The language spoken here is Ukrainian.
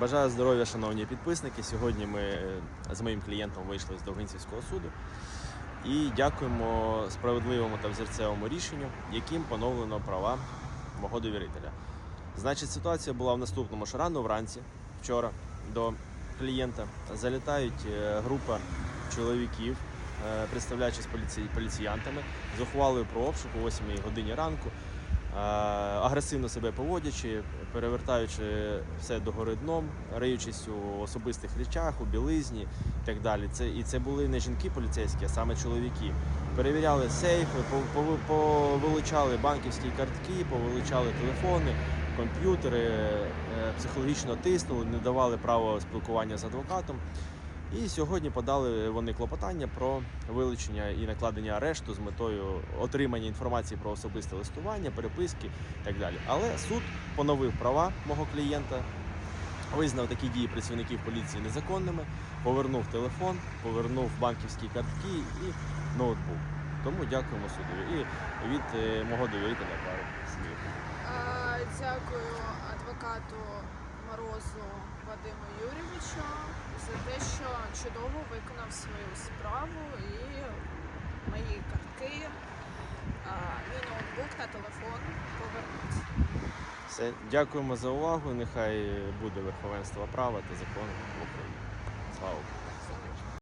Бажаю здоров'я, шановні підписники. Сьогодні ми е, з моїм клієнтом вийшли з Довгинцівського суду і дякуємо справедливому та взірцевому рішенню, яким поновлено права мого довірителя. Значить, ситуація була в наступному, що рано вранці, вчора, до клієнта залітають е, група чоловіків, е, представляючись поліці... поліціянтами, з ухвалою про обшук о 8 годині ранку. Агресивно себе поводячи, перевертаючи все догори дном, риючись у особистих речах, у білизні і так далі. Це і це були не жінки поліцейські, а саме чоловіки. Перевіряли сейфи, по- по- повилучали банківські картки, повилучали телефони, комп'ютери, е, психологічно тиснули, не давали права спілкування з адвокатом. І сьогодні подали вони клопотання про вилучення і накладення арешту з метою отримання інформації про особисте листування, переписки і так далі. Але суд поновив права мого клієнта, визнав такі дії працівників поліції незаконними, повернув телефон, повернув банківські картки і ноутбук. Тому дякуємо суду. І від е, мого довірителя пару слів. Дякую адвокату Морозу Вадиму Юрійовичу за те, що чудово виконав свою справу і мої картки, мій ноутбук та телефон повернуть. Все, дякуємо за увагу. Нехай буде верховенство права та закону в Україні. Слава!